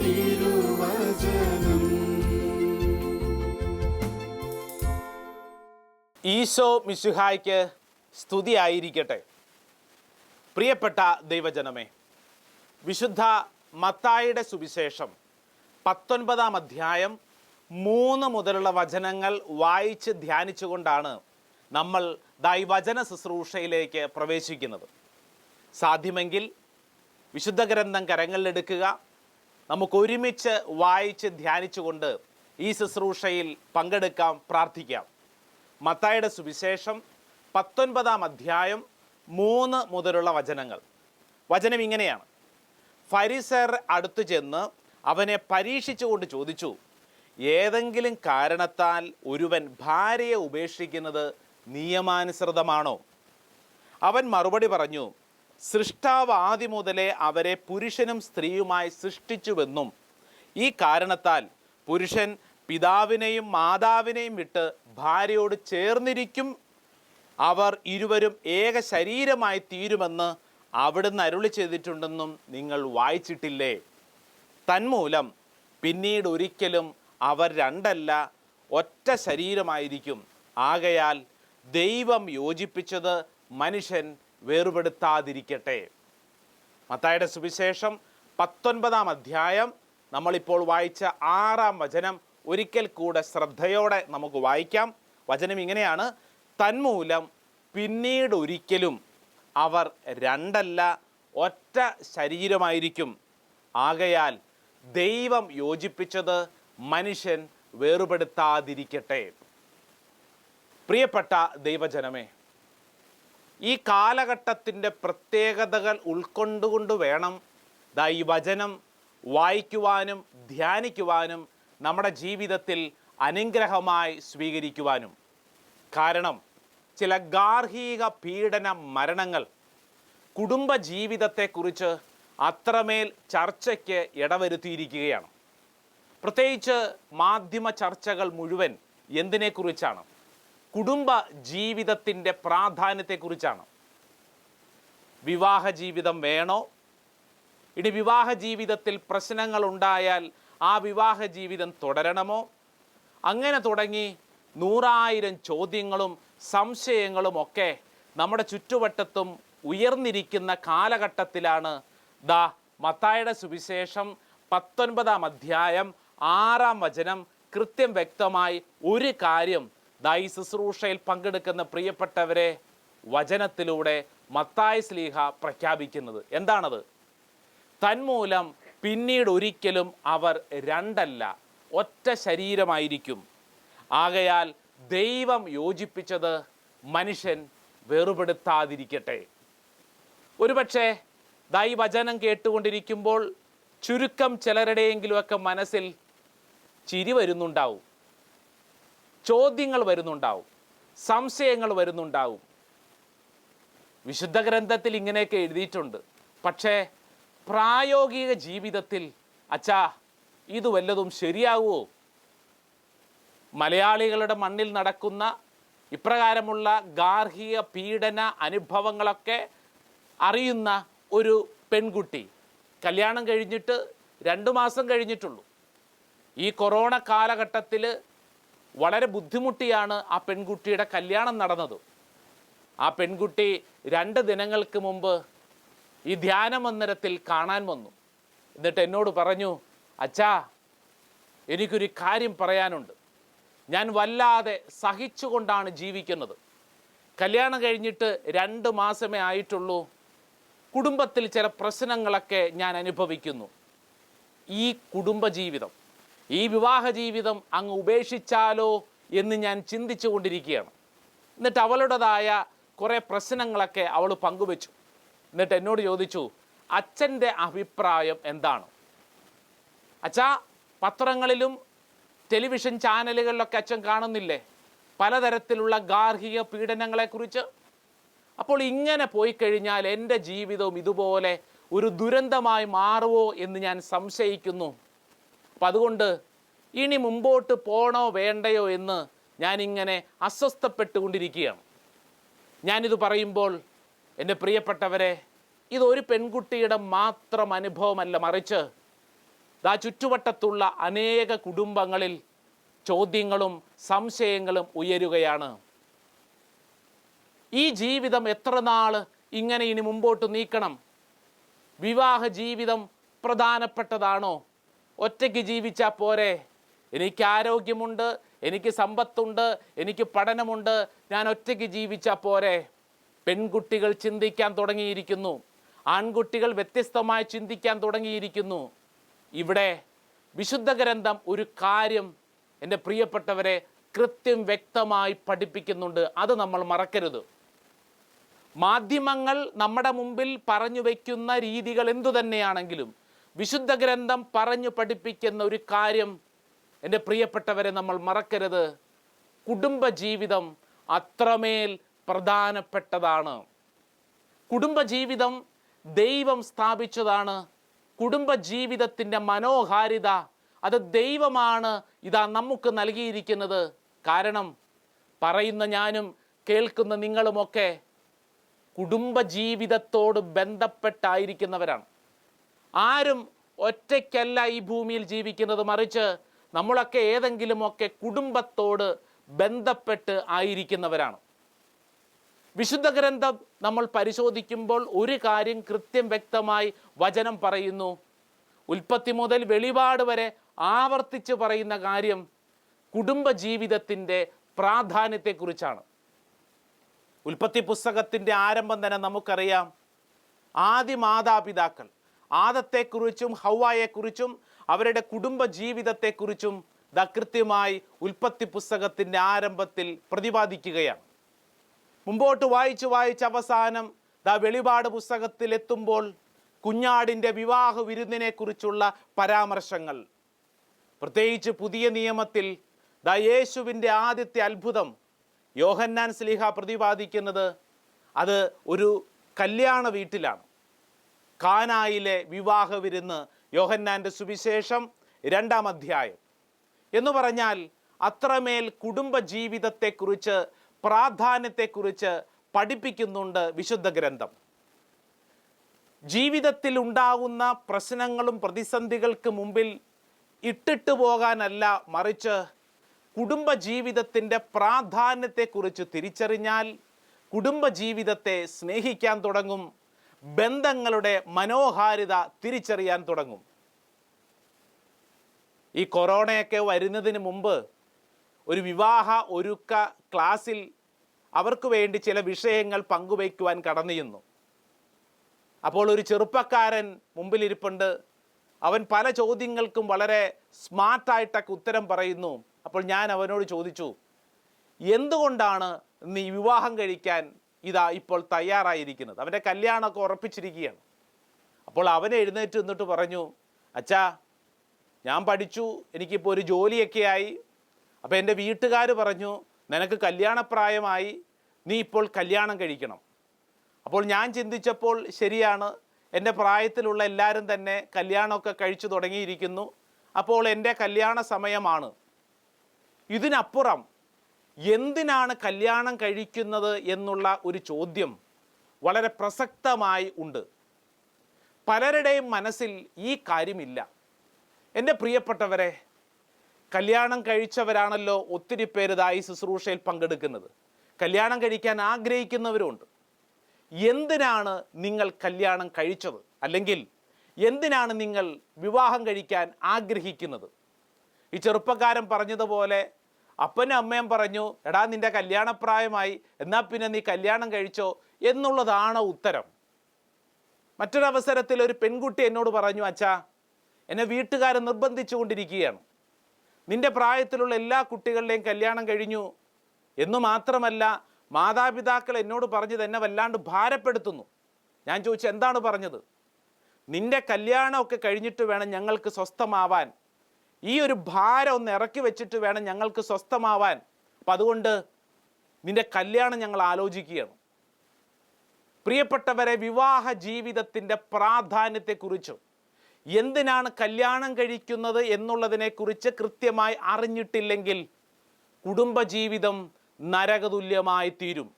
തിരുവചനം. ഈശോ മിശുഹായ്ക്ക് സ്തുതിയായിരിക്കട്ടെ. പ്രിയപ്പെട്ട ദൈവജനമേ വിശുദ്ധ മത്തായിയുടെ സുവിശേഷം പത്തൊൻപതാം അധ്യായം മൂന്ന് മുതലുള്ള വചനങ്ങൾ വായിച്ച് ധ്യാനിച്ചുകൊണ്ടാണ് നമ്മൾ ദൈവചന ശുശ്രൂഷയിലേക്ക് പ്രവേശിക്കുന്നത്. സാധ്യമെങ്കിൽ വിശുദ്ധ ഗ്രന്ഥം കരങ്ങളിലെടുക്കുക. നമുക്ക് ഒരുമിച്ച് വായിച്ച് ധ്യാനിച്ചുകൊണ്ട് ഈ ശുശ്രൂഷയിൽ പങ്കെടുക്കാം പ്രാർത്ഥിക്കാം. മത്തായുടെ സുവിശേഷം പത്തൊൻപതാം അധ്യായം മൂന്ന് മുതലുള്ള വചനങ്ങൾ. വചനം ഇങ്ങനെയാണ്. ഫരിസർ അടുത്തു ചെന്ന് അവനെ പരീക്ഷിച്ചുകൊണ്ട് ചോദിച്ചു ഏതെങ്കിലും കാരണത്താൽ ഒരുവൻ ഭാര്യയെ ഉപേക്ഷിക്കുന്നത് നിയമാനുസൃതമാണോ? അവൻ മറുപടി പറഞ്ഞു സൃഷ്ടാവ് ആദ്യം മുതലേ അവരെ പുരുഷനും സ്ത്രീയുമായി സൃഷ്ടിച്ചുവെന്നും ഈ കാരണത്താൽ പുരുഷൻ പിതാവിനെയും മാതാവിനെയും വിട്ട് ഭാര്യയോട് ചേർന്നിരിക്കും. അവർ ഇരുവരും ഏക ശരീരമായി തീരുമെന്ന് അവിടുന്ന് അരുളി ചെയ്തിട്ടുണ്ടെന്നും നിങ്ങൾ വായിച്ചിട്ടില്ലേ? തന്മൂലം പിന്നീട് ഒരിക്കലും അവർ രണ്ടല്ല ഒറ്റ ശരീരമായിരിക്കും. ആകയാൽ ദൈവം യോജിപ്പിച്ചത് മനുഷ്യൻ വേർപെടുത്താതിരിക്കട്ടെ. മത്തായുടെ സുവിശേഷം പത്തൊൻപതാം അധ്യായം നമ്മളിപ്പോൾ വായിച്ച ആറാം വചനം ഒരിക്കൽ കൂടെ ശ്രദ്ധയോടെ നമുക്ക് വായിക്കാം. വചനം ഇങ്ങനെയാണ്. തന്മൂലം പിന്നീട് ഒരിക്കലും അവർ രണ്ടല്ല ഒറ്റ ശരീരമായിരിക്കും. ആകയാൽ ദൈവം യോജിപ്പിച്ചത് മനുഷ്യൻ വേറുപെടുത്താതിരിക്കട്ടെ പ്രിയപ്പെട്ട ദൈവജനമേ ഈ കാലഘട്ടത്തിന്റെ പ്രത്യേകതകൾ ഉൾക്കൊണ്ടുകൊണ്ട് വേണം ദാ ഈ വചനം വായിക്കുവാനും ധ്യാനിക്കുവാനും നമ്മുടെ ജീവിതത്തിൽ അനുഗ്രഹമായി സ്വീകരിക്കുവാനും. കാരണം ചില ഗാർഹിക പീഡന മരണങ്ങൾ കുടുംബ ജീവിതത്തെക്കുറിച്ച് അത്രമേൽ ചർച്ചയ്ക്ക് ഇടവരുത്തിയിരിക്കുകയാണ്. പ്രത്യേകിച്ച് മാധ്യമ ചർച്ചകൾ മുഴുവൻ എന്തിനെക്കുറിച്ചാണ്? കുടുംബ ജീവിതത്തിന്റെ പ്രാധാന്യത്തെക്കുറിച്ചാണ്. വിവാഹ ജീവിതം വേണോ? ഇനി വിവാഹ ജീവിതത്തിൽ പ്രശ്നങ്ങൾ ഉണ്ടായാൽ ആ വിവാഹ ജീവിതം തുടരണമോ? അങ്ങനെ തുടങ്ങി നൂറായിരം ചോദ്യങ്ങളും സംശയങ്ങളും ഒക്കെ നമ്മുടെ ചുറ്റുവട്ടത്തും ഉയർന്നിരിക്കുന്ന കാലഘട്ടത്തിലാണ് ദ മത്തായുടെ സുവിശേഷം പത്തൊൻപതാം അധ്യായം ആറാം വചനം കൃത്യം വ്യക്തമായി ഒരു കാര്യം ഈ ശുശ്രൂഷയിൽ പങ്കെടുക്കുന്ന പ്രിയപ്പെട്ടവരെ വചനത്തിലൂടെ മത്തായ സ്ലീഹ പ്രഖ്യാപിക്കുന്നത്. എന്താണത്? തന്മൂലം പിന്നീട് ഒരിക്കലും അവർ രണ്ടല്ല ഒറ്റ ശരീരമായിരിക്കും. ആകയാൽ ദൈവം യോജിപ്പിച്ചത് മനുഷ്യൻ വേറുപെടുത്താതിരിക്കട്ടെ ഒരുപക്ഷെ ദൈ വചനം കേട്ടുകൊണ്ടിരിക്കുമ്പോൾ ചുരുക്കം ചിലരുടെയെങ്കിലുമൊക്കെ മനസ്സിൽ ചിരി വരുന്നുണ്ടാവും. ചോദ്യങ്ങൾ വരുന്നുണ്ടാവും സംശയങ്ങൾ വരുന്നുണ്ടാവും. വിശുദ്ധ ഗ്രന്ഥത്തിൽ ഇങ്ങനെയൊക്കെ എഴുതിയിട്ടുണ്ട്. പക്ഷേ പ്രായോഗിക ജീവിതത്തിൽ അച്ഛാ ഇത് വല്ലതും ശരിയാവുമോ? മലയാളികളുടെ മണ്ണിൽ നടക്കുന്ന ഇപ്രകാരമുള്ള ഗാർഹിക പീഡന അനുഭവങ്ങളൊക്കെ അറിയുന്ന ഒരു പെൺകുട്ടി. കല്യാണം കഴിഞ്ഞിട്ട് രണ്ട് മാസം കഴിഞ്ഞിട്ടുള്ളൂ. ഈ കൊറോണ കാലഘട്ടത്തിൽ വളരെ ബുദ്ധിമുട്ടിയാണ് ആ പെൺകുട്ടിയുടെ കല്യാണം നടന്നത്. ആ പെൺകുട്ടി രണ്ട് ദിനങ്ങൾക്ക് മുമ്പ് ഈ ധ്യാന മന്ദിരത്തിൽ കാണാൻ വന്നു. എന്നിട്ട് എന്നോട് പറഞ്ഞു അച്ഛാ എനിക്കൊരു കാര്യം പറയാനുണ്ട്. ഞാൻ വല്ലാതെ സഹിച്ചുകൊണ്ടാണ് ജീവിക്കുന്നത്. കല്യാണം കഴിഞ്ഞിട്ട് രണ്ട് മാസമേ ആയിട്ടുള്ളൂ. കുടുംബത്തിൽ ചില പ്രശ്നങ്ങളൊക്കെ ഞാൻ അനുഭവിക്കുന്നു. ഈ കുടുംബജീവിതം ഈ വിവാഹ ജീവിതം അങ്ങ് ഉപേക്ഷിച്ചാലോ എന്ന് ഞാൻ ചിന്തിച്ചു കൊണ്ടിരിക്കുകയാണ്. എന്നിട്ട് അവളുടേതായ കുറേ പ്രശ്നങ്ങളൊക്കെ അവൾ പങ്കുവെച്ചു. എന്നിട്ട് എന്നോട് ചോദിച്ചു അച്ഛന്റെ അഭിപ്രായം എന്താണ്? അച്ഛാ പത്രങ്ങളിലും ടെലിവിഷൻ ചാനലുകളിലൊക്കെ അച്ഛൻ കാണുന്നില്ലേ? പലതരത്തിലുള്ള ഗാർഹിക പീഡനങ്ങളെക്കുറിച്ച്? അപ്പോൾ ഇങ്ങനെ പോയി കഴിഞ്ഞാൽ എന്റെ ജീവിതവും ഇതുപോലെ ഒരു ദുരന്തമായി മാറുമോ എന്ന് ഞാൻ സംശയിക്കുന്നു. അപ്പം അതുകൊണ്ട് ഇനി മുമ്പോട്ട് പോണോ വേണ്ടയോ എന്ന് ഞാനിങ്ങനെ അസ്വസ്ഥപ്പെട്ടുകൊണ്ടിരിക്കുകയാണ്. ഞാനിത് പറയുമ്പോൾ എന്റെ പ്രിയപ്പെട്ടവരെ ഇതൊരു പെൺകുട്ടിയുടെ മാത്രം അനുഭവമല്ല. മറിച്ച് ആ ചുറ്റുവട്ടത്തുള്ള അനേക കുടുംബങ്ങളിൽ ചോദ്യങ്ങളും സംശയങ്ങളും ഉയരുകയാണ്. ഈ ജീവിതം എത്ര നാൾ ഇങ്ങനെ ഇനി മുമ്പോട്ട് നീക്കണം? വിവാഹ ജീവിതം പ്രധാനപ്പെട്ടതാണോ? ഒറ്റയ്ക്ക് ജീവിച്ചാൽ പോരെ. എനിക്ക് ആരോഗ്യമുണ്ട് എനിക്ക് സമ്പത്തുണ്ട് എനിക്ക് പഠനമുണ്ട്. ഞാൻ ഒറ്റയ്ക്ക് ജീവിച്ചാൽ പോരെ. പെൺകുട്ടികൾ ചിന്തിക്കാൻ തുടങ്ങിയിരിക്കുന്നു. ആൺകുട്ടികൾ വ്യത്യസ്തമായി ചിന്തിക്കാൻ തുടങ്ങിയിരിക്കുന്നു. ഇവിടെ വിശുദ്ധ ഗ്രന്ഥം ഒരു കാര്യം എന്റെ പ്രിയപ്പെട്ടവരെ കൃത്യം വ്യക്തമായി പഠിപ്പിക്കുന്നുണ്ട്. അത് നമ്മൾ മറക്കരുത്. മാധ്യമങ്ങൾ നമ്മുടെ മുമ്പിൽ പറഞ്ഞു വയ്ക്കുന്ന രീതികൾ എന്തു തന്നെയാണെങ്കിലും വിശുദ്ധ ഗ്രന്ഥം പറഞ്ഞു പഠിപ്പിക്കുന്ന ഒരു കാര്യം എന്റെ പ്രിയപ്പെട്ടവരെ നമ്മൾ മറക്കരുത്. കുടുംബജീവിതം അത്രമേൽ പ്രധാനപ്പെട്ടതാണ്. കുടുംബജീവിതം ദൈവം സ്ഥാപിച്ചതാണ്. കുടുംബജീവിതത്തിന്റെ മനോഹാരിത അത് ദൈവമാണ് ഇതാ നമുക്ക് നൽകിയിരിക്കുന്നത്. കാരണം പറയുന്ന ഞാനും കേൾക്കുന്ന നിങ്ങളുമൊക്കെ കുടുംബജീവിതത്തോട് ബന്ധപ്പെട്ടായിരിക്കുന്നവരാണ്. ആരും ഒറ്റയ്ക്കല്ല ഈ ഭൂമിയിൽ ജീവിക്കുന്നത്. മറിച്ച് നമ്മളൊക്കെ ഏതെങ്കിലുമൊക്കെ കുടുംബത്തോട് ബന്ധപ്പെട്ട് ആയിരിക്കുന്നവരാണ്. വിശുദ്ധ ഗ്രന്ഥം നമ്മൾ പരിശോധിക്കുമ്പോൾ ഒരു കാര്യം കൃത്യം വ്യക്തമായി വചനം പറയുന്നു. ഉൽപ്പത്തി മുതൽ വെളിപാട് വരെ ആവർത്തിച്ച് പറയുന്ന കാര്യം കുടുംബജീവിതത്തിന്റെ പ്രാധാന്യത്തെക്കുറിച്ചാണ്. ഉൽപ്പത്തി പുസ്തകത്തിന്റെ ആരംഭം തന്നെ നമുക്കറിയാം. ആദ്യ മാതാപിതാക്കൾ ആദത്തെക്കുറിച്ചും ഹൗവായെക്കുറിച്ചും അവരുടെ കുടുംബ ജീവിതത്തെക്കുറിച്ചും ദ കൃത്യമായി ഉൽപ്പത്തി പുസ്തകത്തിന്റെ ആരംഭത്തിൽ പ്രതിപാദിക്കുകയാണ്. മുമ്പോട്ട് വായിച്ച് വായിച്ച് അവസാനം ദ വെളിപാട് പുസ്തകത്തിൽ എത്തുമ്പോൾ കുഞ്ഞാടിന്റെ വിവാഹ വിരുന്നിനെക്കുറിച്ചുള്ള പരാമർശങ്ങൾ. പ്രത്യേകിച്ച് പുതിയ നിയമത്തിൽ ദ യേശുവിന്റെ ആദ്യത്തെ അത്ഭുതം യോഹന്നാൻ സ്ലീഹ പ്രതിപാദിക്കുന്നത് അത് ഒരു കല്യാണ വീട്ടിലാണ്. കാനായിലെ വിവാഹ വിരുന്ന് യോഹന്നാന്റെ സുവിശേഷം രണ്ടാം അധ്യായം. എന്ന് പറഞ്ഞാൽ അത്രമേൽ കുടുംബ ജീവിതത്തെക്കുറിച്ച് പ്രാധാന്യത്തെക്കുറിച്ച് പഠിപ്പിക്കുന്നുണ്ട് വിശുദ്ധ ഗ്രന്ഥം. ജീവിതത്തിൽ ഉണ്ടാകുന്ന പ്രശ്നങ്ങളും പ്രതിസന്ധികൾക്ക് മുമ്പിൽ ഇട്ടിട്ട് പോകാനല്ല മറിച്ച് കുടുംബജീവിതത്തിന്റെ പ്രാധാന്യത്തെക്കുറിച്ച് തിരിച്ചറിഞ്ഞാൽ കുടുംബജീവിതത്തെ സ്നേഹിക്കാൻ തുടങ്ങും. ബന്ധങ്ങളുടെ മനോഹാരിത തിരിച്ചറിയാൻ തുടങ്ങും. ഈ കൊറോണയൊക്കെ വരുന്നതിന് മുമ്പ് ഒരു വിവാഹ ഒരുക്ക ക്ലാസ്സിൽ അവർക്ക് വേണ്ടി ചില വിഷയങ്ങൾ പങ്കുവയ്ക്കുവാൻ കടന്നിരുന്നു. അപ്പോൾ ഒരു ചെറുപ്പക്കാരൻ മുമ്പിലിരിപ്പുണ്ട്. അവൻ പല ചോദ്യങ്ങൾക്കും വളരെ സ്മാർട്ടായിട്ടൊക്കെ ഉത്തരം പറയുന്നു. അപ്പോൾ ഞാൻ അവനോട് ചോദിച്ചു എന്തുകൊണ്ടാണ് നീ വിവാഹം കഴിക്കാൻ ഇതാ ഇപ്പോൾ തയ്യാറായിരിക്കുന്നത്. അവന്റെ കല്യാണമൊക്കെ ഉറപ്പിച്ചിരിക്കുകയാണ്. അപ്പോൾ അവൻ എഴുന്നേറ്റ് നിന്നിട്ട് പറഞ്ഞു അച്ഛാ ഞാൻ പഠിച്ചു എനിക്കിപ്പോൾ ഒരു ജോലിയൊക്കെ ആയി. അപ്പോൾ എന്റെ വീട്ടുകാർ പറഞ്ഞു നിനക്ക് കല്യാണപ്രായമായി നീ ഇപ്പോൾ കല്യാണം കഴിക്കണം. അപ്പോൾ ഞാൻ ചിന്തിച്ചപ്പോൾ ശരിയാണ് എന്റെ പ്രായത്തിലുള്ള എല്ലാവരും തന്നെ കല്യാണമൊക്കെ കഴിച്ചു തുടങ്ങിയിരിക്കുന്നു. അപ്പോൾ എന്റെ കല്യാണ സമയമാണ്. ഇതിനപ്പുറം എന്തിനാണ് കല്യാണം കഴിക്കുന്നത് എന്നുള്ള ഒരു ചോദ്യം വളരെ പ്രസക്തമായി ഉണ്ട്. പലരുടെയും മനസ്സിൽ ഈ കാര്യമില്ല. എന്റെ പ്രിയപ്പെട്ടവരെ കല്യാണം കഴിച്ചവരാണല്ലോ ഒത്തിരി പേരുതായി ശുശ്രൂഷയിൽ പങ്കെടുക്കുന്നത്. കല്യാണം കഴിക്കാൻ ആഗ്രഹിക്കുന്നവരുണ്ട് എന്തിനാണ് നിങ്ങൾ കല്യാണം കഴിച്ചത്? അല്ലെങ്കിൽ എന്തിനാണ് നിങ്ങൾ വിവാഹം കഴിക്കാൻ ആഗ്രഹിക്കുന്നത്? ഈ ചെറുപ്പക്കാരൻ പറഞ്ഞതുപോലെ അപ്പനും അമ്മയും പറഞ്ഞു എടാ നിന്റെ കല്യാണപ്രായമായി എന്നാൽ പിന്നെ നീ കല്യാണം കഴിച്ചോ? എന്നുള്ളതാണ് ഉത്തരം. മറ്റൊരവസരത്തിൽ ഒരു പെൺകുട്ടി എന്നോട് പറഞ്ഞു അച്ഛാ എന്നെ വീട്ടുകാർ നിർബന്ധിച്ചു കൊണ്ടിരിക്കുകയാണ് നിന്റെ പ്രായത്തിലുള്ള എല്ലാ കുട്ടികളുടെയും കല്യാണം കഴിഞ്ഞു. എന്നു മാത്രമല്ല മാതാപിതാക്കൾ എന്നോട് പറഞ്ഞത് എന്നെ വല്ലാണ്ട് ഭാരപ്പെടുത്തുന്നു. ഞാൻ ചോദിച്ചു എന്താണ് പറഞ്ഞത്? നിന്റെ കല്യാണമൊക്കെ കഴിഞ്ഞിട്ട് വേണം ഞങ്ങൾക്ക് സ്വസ്ഥമാവാൻ. ഈ ഒരു ഭാരം ഒന്ന് ഇറക്കി വെച്ചിട്ട് വേണം ഞങ്ങൾക്ക് സ്വസ്ഥമാവാൻ. അപ്പം അതുകൊണ്ട് നിന്റെ കല്യാണം ഞങ്ങൾ ആലോചിക്കുകയാണ്. പ്രിയപ്പെട്ടവരെ വിവാഹ ജീവിതത്തിന്റെ പ്രാധാന്യത്തെക്കുറിച്ചും എന്തിനാണ് കല്യാണം കഴിക്കുന്നത് എന്നുള്ളതിനെക്കുറിച്ച് കൃത്യമായി അറിഞ്ഞിട്ടില്ലെങ്കിൽ കുടുംബജീവിതം നരകതുല്യമായി തീരും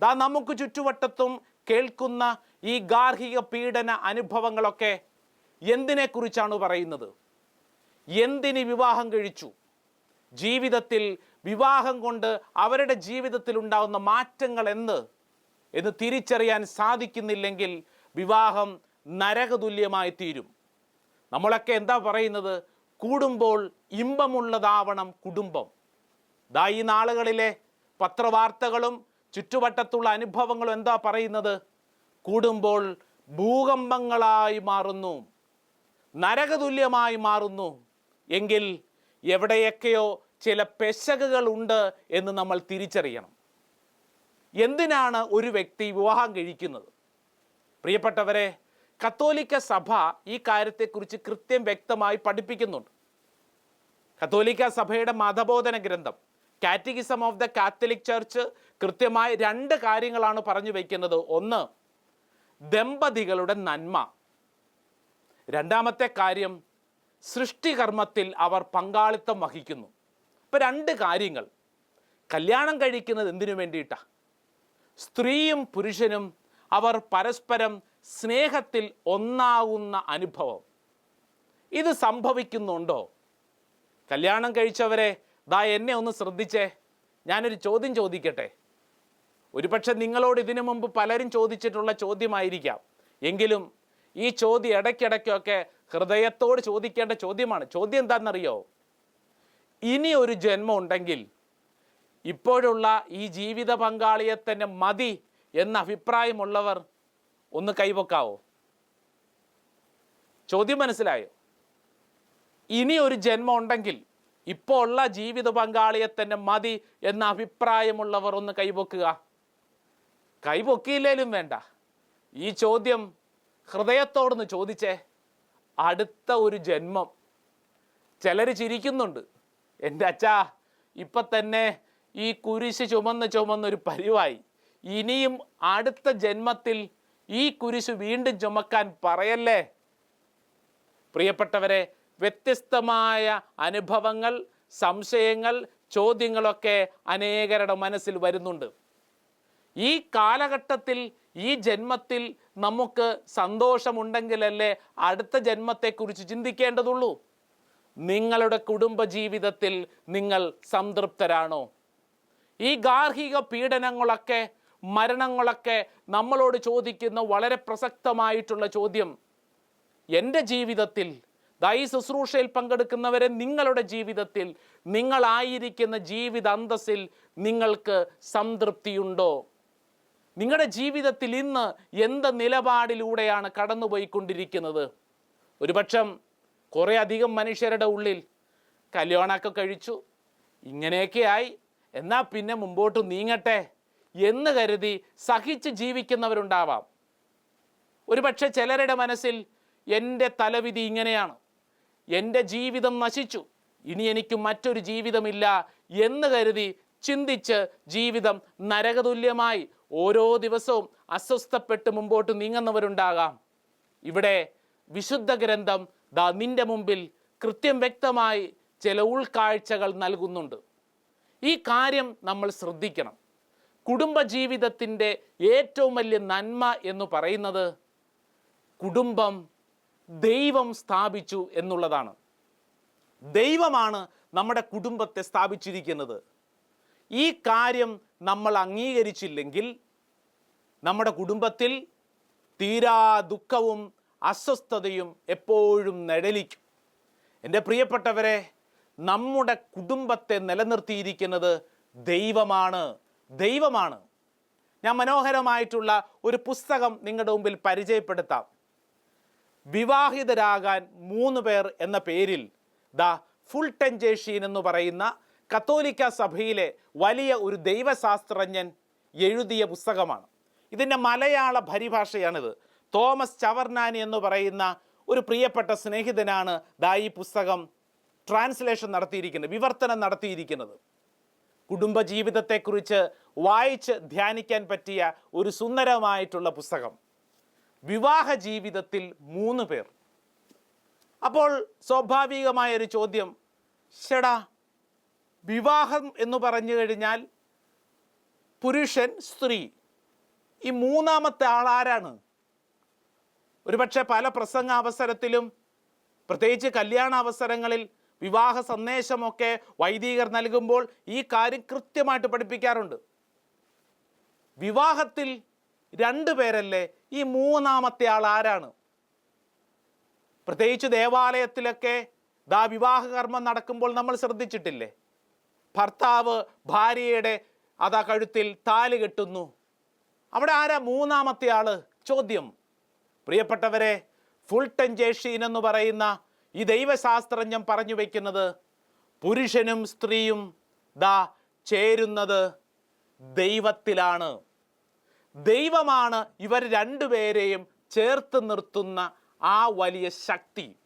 ദാ നമുക്ക് ചുറ്റുവട്ടത്തും കേൾക്കുന്ന ഈ ഗാർഹിക പീഡന അനുഭവങ്ങളൊക്കെ എന്തിനെക്കുറിച്ചാണ് പറയുന്നത്? എന്തിന് വിവാഹം കഴിച്ചു? ജീവിതത്തിൽ വിവാഹം കൊണ്ട് അവരുടെ ജീവിതത്തിൽ ഉണ്ടാകുന്ന മാറ്റങ്ങൾ എന്ന് എന്ന് തിരിച്ചറിയാൻ സാധിക്കുന്നില്ലെങ്കിൽ വിവാഹം നരകതുല്യമായി തീരും നമ്മളൊക്കെ എന്താ പറയുന്നത്? കൂടുമ്പോൾ ഇമ്പമുള്ളതാവണം കുടുംബം. ദാ ഈ നാളുകളിലെ പത്രവാർത്തകളും ചുറ്റുവട്ടത്തുള്ള അനുഭവങ്ങളും എന്താ പറയുന്നത്? കൂടുമ്പോൾ ഭൂകമ്പങ്ങളായി മാറുന്നു. നരകതുല്യമായി മാറുന്നു. എങ്കിൽ എവിടെയൊക്കെയോ ചില പെശകുകൾ ഉണ്ട് എന്ന് നമ്മൾ തിരിച്ചറിയണം. എന്തിനാണ് ഒരു വ്യക്തി വിവാഹം കഴിക്കുന്നത്? പ്രിയപ്പെട്ടവരെ കത്തോലിക്ക സഭ ഈ കാര്യത്തെക്കുറിച്ച് കൃത്യം വ്യക്തമായി പഠിപ്പിക്കുന്നുണ്ട്. കത്തോലിക്ക സഭയുടെ മതബോധന ഗ്രന്ഥം catechism of the catholic church കൃത്യമായി രണ്ട് കാര്യങ്ങളാണ് പറഞ്ഞു വയ്ക്കുന്നത് ഒന്ന് ദമ്പതികളുടെ നന്മ. രണ്ടാമത്തെ കാര്യം സൃഷ്ടികർമ്മത്തിൽ അവർ പങ്കാളിത്തം വഹിക്കുന്നു. ഇപ്പം രണ്ട് കാര്യങ്ങൾ. കല്യാണം കഴിക്കുന്നത് എന്തിനു വേണ്ടിയിട്ടാണ് സ്ത്രീയും പുരുഷനും അവർ പരസ്പരം സ്നേഹത്തിൽ ഒന്നാകുന്ന അനുഭവം. ഇത് സംഭവിക്കുന്നുണ്ടോ? കല്യാണം കഴിച്ചവരെ ദാ എന്നെ ഒന്ന് ശ്രദ്ധിച്ചേ. ഞാനൊരു ചോദ്യം ചോദിക്കട്ടെ. ഒരുപക്ഷെ നിങ്ങളോട് ഇതിനു മുമ്പ് പലരും ചോദിച്ചിട്ടുള്ള ചോദ്യമായിരിക്കാം. എങ്കിലും ഈ ചോദ്യം ഇടയ്ക്കിടയ്ക്കൊക്കെ ഹൃദയത്തോട് ചോദിക്കേണ്ട ചോദ്യമാണ്. ചോദ്യം എന്താണെന്നറിയോ? ഇനി ഒരു ജന്മം ഉണ്ടെങ്കിൽ ഇപ്പോഴുള്ള ഈ ജീവിത പങ്കാളിയെ തന്നെ മതി എന്ന അഭിപ്രായമുള്ളവർ ഒന്ന് കൈവക്കാവോ? ചോദ്യം മനസ്സിലായോ? ഇനി ഒരു ജന്മം ഉണ്ടെങ്കിൽ ഇപ്പോൾ ഉള്ള ജീവിത പങ്കാളിയെ തന്നെ മതി എന്ന അഭിപ്രായമുള്ളവർ ഒന്ന് കൈപൊക്കുക കൈപൊക്കിയില്ലേലും വേണ്ട. ഈ ചോദ്യം ഹൃദയത്തോടൊന്ന് ചോദിച്ചേ. അടുത്ത ഒരു ജന്മം. ചിലർ ചിരിക്കുന്നുണ്ട്. എന്റെ അച്ഛാ ഇപ്പം തന്നെ ഈ കുരിശ് ചുമന്ന് ചുമന്നൊരു പരിവായി ഇനിയും അടുത്ത ജന്മത്തിൽ ഈ കുരിശ് വീണ്ടും ചുമക്കാൻ പറയല്ലേ? പ്രിയപ്പെട്ടവരെ വ്യത്യസ്തമായ അനുഭവങ്ങൾ സംശയങ്ങൾ ചോദ്യങ്ങളൊക്കെ അനേകരുടെ മനസ്സിൽ വരുന്നുണ്ട്. ഈ കാലഘട്ടത്തിൽ ഈ ജന്മത്തിൽ നമുക്ക് സന്തോഷമുണ്ടെങ്കിലല്ലേ അടുത്ത ജന്മത്തെക്കുറിച്ച് ചിന്തിക്കേണ്ടതുള്ളൂ? നിങ്ങളുടെ കുടുംബജീവിതത്തിൽ നിങ്ങൾ സംതൃപ്തരാണോ? ഈ ഗാർഹിക പീഡനങ്ങളൊക്കെ മരണങ്ങളൊക്കെ നമ്മളോട് ചോദിക്കുന്ന വളരെ പ്രസക്തമായിട്ടുള്ള ചോദ്യം. എന്റെ ജീവിതത്തിൽ ദൈ ശുശ്രൂഷയിൽ പങ്കെടുക്കുന്നവരെ നിങ്ങളുടെ ജീവിതത്തിൽ നിങ്ങളായിരിക്കുന്ന ജീവിത അന്തസ്സിൽ നിങ്ങൾക്ക് സംതൃപ്തിയുണ്ടോ? നിങ്ങളുടെ ജീവിതത്തിൽ ഇന്ന് എന്ത് നിലപാടിലൂടെയാണ് കടന്നുപോയിക്കൊണ്ടിരിക്കുന്നത്? ഒരുപക്ഷം കുറേ അധികം മനുഷ്യരുടെ ഉള്ളിൽ കല്യാണമൊക്കെ കഴിച്ചു ഇങ്ങനെയൊക്കെ ആയി. എന്നാൽ പിന്നെ മുമ്പോട്ട് നീങ്ങട്ടെ എന്ന് കരുതി സഹിച്ച് ജീവിക്കുന്നവരുണ്ടാവാം. ഒരുപക്ഷെ ചിലരുടെ മനസ്സിൽ എന്റെ തലവിധി ഇങ്ങനെയാണ്. എന്റെ ജീവിതം നശിച്ചു. ഇനി എനിക്ക് മറ്റൊരു ജീവിതമില്ല എന്ന് കരുതി ചിന്തിച്ച് ജീവിതം നരകതുല്യമായി ഓരോ ദിവസവും അസ്വസ്ഥപ്പെട്ട് മുമ്പോട്ട് നീങ്ങുന്നവരുണ്ടാകാം. ഇവിടെ വിശുദ്ധ ഗ്രന്ഥം ദാ നിന്റെ മുമ്പിൽ കൃത്യം വ്യക്തമായി ചില ഉൾക്കാഴ്ചകൾ നൽകുന്നുണ്ട്. ഈ കാര്യം നമ്മൾ ശ്രദ്ധിക്കണം. കുടുംബജീവിതത്തിന്റെ ഏറ്റവും വലിയ നന്മ എന്ന് പറയുന്നത് കുടുംബം ദൈവം സ്ഥാപിച്ചു എന്നുള്ളതാണ്. ദൈവമാണ് നമ്മുടെ കുടുംബത്തെ സ്ഥാപിച്ചിരിക്കുന്നത്. ഈ കാര്യം നമ്മൾ അംഗീകരിച്ചില്ലെങ്കിൽ നമ്മുടെ കുടുംബത്തിൽ തീരാ ദുഃഖവും അസ്വസ്ഥതയും എപ്പോഴും നിഴലിക്കും. എന്റെ പ്രിയപ്പെട്ടവരെ നമ്മുടെ കുടുംബത്തെ നിലനിർത്തിയിരിക്കുന്നത് ദൈവമാണ്. ദൈവമാണ്. ഞാൻ മനോഹരമായിട്ടുള്ള ഒരു പുസ്തകം നിങ്ങളുടെ മുമ്പിൽ പരിചയപ്പെടുത്താം. വിവാഹിതരാകാൻ മൂന്ന് പേർ എന്ന പേരിൽ ദ ഫുൾ ടെൻജേഷീൻ എന്ന് പറയുന്ന കത്തോലിക്ക സഭയിലെ വലിയ ഒരു ദൈവശാസ്ത്രജ്ഞൻ എഴുതിയ പുസ്തകമാണ്. ഇതിന്റെ മലയാള പരിഭാഷയാണിത്. തോമസ് ചവർനാനി എന്ന് പറയുന്ന ഒരു പ്രിയപ്പെട്ട സ്നേഹിതനാണ് ദാ ഈ പുസ്തകം ട്രാൻസ്ലേഷൻ നടത്തിയിരിക്കുന്നത് വിവർത്തനം നടത്തിയിരിക്കുന്നത്. കുടുംബജീവിതത്തെക്കുറിച്ച് വായിച്ച് ധ്യാനിക്കാൻ പറ്റിയ ഒരു സുന്ദരമായിട്ടുള്ള പുസ്തകം. വിവാഹ ജീവിതത്തിൽ മൂന്ന് പേർ. അപ്പോൾ സ്വാഭാവികമായ ഒരു ചോദ്യം ഷടാ വിവാഹം എന്ന് പറഞ്ഞു കഴിഞ്ഞാൽ പുരുഷൻ സ്ത്രീ. ഈ മൂന്നാമത്തെ ആൾ ആരാണ്? ഒരുപക്ഷെ പല പ്രസംഗ അവസരത്തിലും പ്രത്യേകിച്ച് കല്യാണ അവസരങ്ങളിൽ വിവാഹ സന്ദേശമൊക്കെ വൈദികർ നൽകുമ്പോൾ ഈ കാര്യം കൃത്യമായിട്ട് പഠിപ്പിക്കാറുണ്ട്. വിവാഹത്തിൽ രണ്ടു പേരല്ലേ ഈ മൂന്നാമത്തെ ആൾ ആരാണ്? പ്രത്യേകിച്ച് ദേവാലയത്തിലൊക്കെ ദാ വിവാഹകർമ്മം നടക്കുമ്പോൾ നമ്മൾ ശ്രദ്ധിച്ചിട്ടില്ലേ? ഭർത്താവ് ഭാര്യയുടെ അതാ കഴുത്തിൽ താൽ കെട്ടുന്നു. അവിടെ ആരാ മൂന്നാമത്തെ ആൾ? ചോദ്യം. പ്രിയപ്പെട്ടവരെ ഫുൾ ടെൻജേഷീൻ എന്ന് പറയുന്ന ഈ ദൈവശാസ്ത്രജ്ഞൻ പറഞ്ഞു വയ്ക്കുന്നത് പുരുഷനും സ്ത്രീയും ദാ ചേരുന്നത് ദൈവത്തിലാണ്. ദൈവമാണ് ഇവർ രണ്ടുപേരെയും ചേർത്ത് നിർത്തുന്ന ആ വലിയ ശക്തി.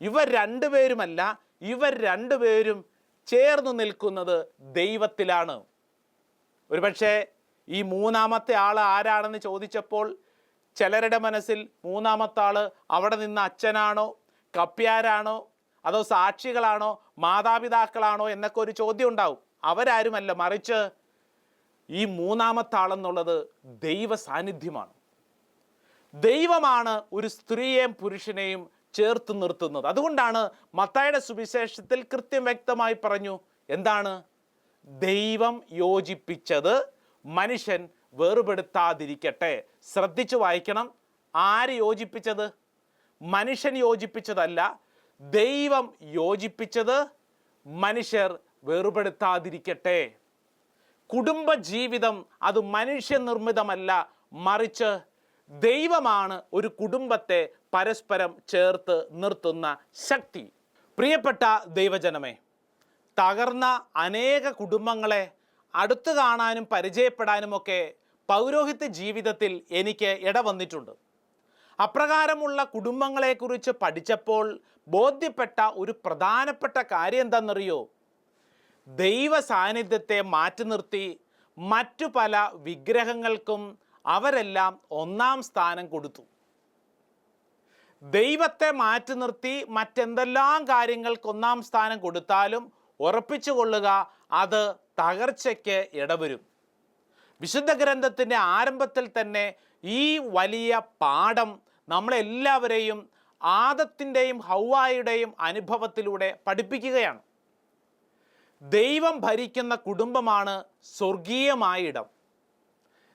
ഇവർ രണ്ടുപേരുമല്ല ഇവർ രണ്ടുപേരും ചേർന്ന് നിൽക്കുന്നത് ദൈവത്തിലാണ്. ഒരുപക്ഷെ ഈ മൂന്നാമത്തെ ആൾ ആരാണെന്ന് ചോദിച്ചപ്പോൾ ചിലരുടെ മനസ്സിൽ മൂന്നാമത്തെ ആൾ അവിടെ നിന്ന് അച്ഛനാണോ കപ്പ്യാരാണോ അതോ സാക്ഷികളാണോ മാതാപിതാക്കളാണോ എന്നൊക്കെ ഒരു ചോദ്യം ഉണ്ടാവും. അവരാരുമല്ല മറിച്ച് ഈ മൂന്നാമത്തെ ആളെന്നുള്ളത് ദൈവ സാന്നിധ്യമാണ് ദൈവമാണ് ഒരു സ്ത്രീയെയും പുരുഷനെയും ചേർത്ത് നിർത്തുന്നത്. അതുകൊണ്ടാണ് മത്തായുടെ സുവിശേഷത്തിൽ കൃത്യം വ്യക്തമായി പറഞ്ഞു എന്താണ്? ദൈവം യോജിപ്പിച്ചത് മനുഷ്യൻ വേർപെടുത്താതിരിക്കട്ടെ. ശ്രദ്ധിച്ചു വായിക്കണം. ആര് യോജിപ്പിച്ചത്? മനുഷ്യൻ യോജിപ്പിച്ചതല്ല ദൈവം യോജിപ്പിച്ചത് മനുഷ്യർ വേർപെടുത്താതിരിക്കട്ടെ. കുടുംബജീവിതം അത് മനുഷ്യനിർമ്മിതമല്ല മറിച്ച് ദൈവമാണ് ഒരു കുടുംബത്തെ പരസ്പരം ചേർത്ത് നിർത്തുന്ന ശക്തി. പ്രിയപ്പെട്ട ദൈവജനമേ തകർന്ന അനേക കുടുംബങ്ങളെ അടുത്തു കാണാനും പരിചയപ്പെടാനുമൊക്കെ പൗരോഹിത്യ ജീവിതത്തിൽ എനിക്ക് ഇടവന്നിട്ടുണ്ട്. അപ്രകാരമുള്ള കുടുംബങ്ങളെക്കുറിച്ച് പഠിച്ചപ്പോൾ ബോധ്യപ്പെട്ട ഒരു പ്രധാനപ്പെട്ട കാര്യം എന്താണെന്നറിയോ? ദൈവ സാന്നിധ്യത്തെ മാറ്റി നിർത്തി മറ്റു പല വിഗ്രഹങ്ങൾക്കും അവരെല്ലാം ഒന്നാം സ്ഥാനം കൊടുത്തു. ദൈവത്തെ മാറ്റി നിർത്തി മറ്റെന്തെല്ലാം കാര്യങ്ങൾക്ക് ഒന്നാം സ്ഥാനം കൊടുത്താലും ഉറപ്പിച്ചു കൊള്ളുക അത് തകർച്ചയ്ക്ക് ഇടവരും. വിശുദ്ധ ഗ്രന്ഥത്തിന്റെ ആരംഭത്തിൽ തന്നെ ഈ വലിയ പാഠം നമ്മളെല്ലാവരെയും ആദത്തിന്റെയും ഹൗവായുടെയും അനുഭവത്തിലൂടെ പഠിപ്പിക്കുകയാണ്. ദൈവം ഭരിക്കുന്ന കുടുംബമാണ് സ്വർഗീയമായ ഇടം.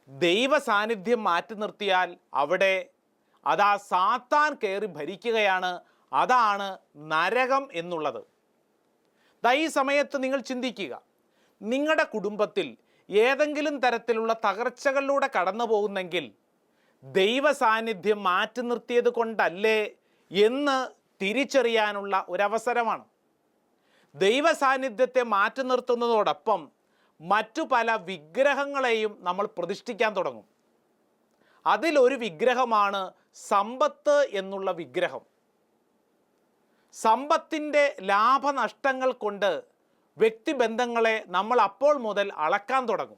ദൈവ സാന്നിധ്യം മാറ്റി നിർത്തിയാൽ അവിടെ അതാ സാത്താൻ കയറി ഭരിക്കുകയാണ്. അതാണ് നരകം എന്നുള്ളത്. ഈ സമയത്ത് നിങ്ങൾ ചിന്തിക്കുക. നിങ്ങളുടെ കുടുംബത്തിൽ ഏതെങ്കിലും തരത്തിലുള്ള തകർച്ചകളിലൂടെ കടന്നു പോകുന്നെങ്കിൽ ദൈവ സാന്നിധ്യം മാറ്റി നിർത്തിയത് കൊണ്ടല്ലേ എന്ന് തിരിച്ചറിയാനുള്ള ഒരവസരമാണ്. ദൈവ സാന്നിധ്യത്തെ മാറ്റി നിർത്തുന്നതോടൊപ്പം മറ്റു പല വിഗ്രഹങ്ങളെയും നമ്മൾ പ്രതിഷ്ഠിക്കാൻ തുടങ്ങും. അതിലൊരു വിഗ്രഹമാണ് സമ്പത്ത് എന്നുള്ള വിഗ്രഹം. സമ്പത്തിന്റെ ലാഭനഷ്ടങ്ങൾ കൊണ്ട് വ്യക്തിബന്ധങ്ങളെ നമ്മൾ അപ്പോൾ മുതൽ അളക്കാൻ തുടങ്ങും.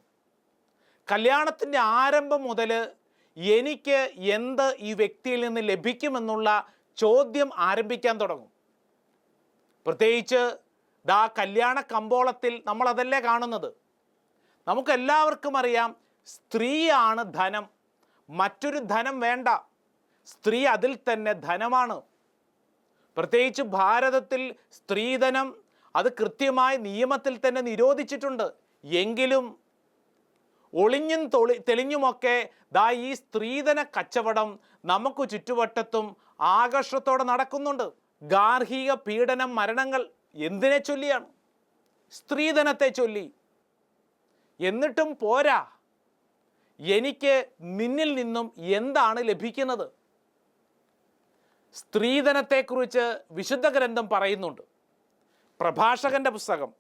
കല്യാണത്തിന്റെ ആരംഭം മുതൽ എനിക്ക് എന്ത് ഈ വ്യക്തിയിൽ നിന്ന് ലഭിക്കുമെന്നുള്ള ചോദ്യം ആരംഭിക്കാൻ തുടങ്ങും. പ്രത്യേകിച്ച് ദാ കല്യാണ കമ്പോളത്തിൽ നമ്മളതല്ലേ കാണുന്നത്? നമുക്കെല്ലാവർക്കും അറിയാം സ്ത്രീയാണ് ധനം. മറ്റൊരു ധനം വേണ്ട. സ്ത്രീ അതിൽ തന്നെ ധനമാണ്. പ്രത്യേകിച്ച് ഭാരതത്തിൽ സ്ത്രീധനം അത് കൃത്യമായ നിയമത്തിൽ തന്നെ നിരോധിച്ചിട്ടുണ്ട്. എങ്കിലും ഒളിഞ്ഞും തൊളി തെളിഞ്ഞുമൊക്കെ ദാ ഈ സ്ത്രീധന കച്ചവടം നമുക്ക് ചുറ്റുവട്ടത്തും ആകർഷത്തോടെ നടക്കുന്നുണ്ട്. ഗാർഹിക പീഡനം മരണങ്ങൾ എന്തിനെ ചൊല്ലിയാണ്? സ്ത്രീധനത്തെ ചൊല്ലി. എന്നിട്ടും പോരാ. എനിക്ക് നിന്നിൽ നിന്നും എന്താണ് ലഭിക്കുന്നത്? സ്ത്രീധനത്തെക്കുറിച്ച് വിശുദ്ധ ഗ്രന്ഥം പറയുന്നുണ്ട്. പ്രഭാഷകന്റെ പുസ്തകം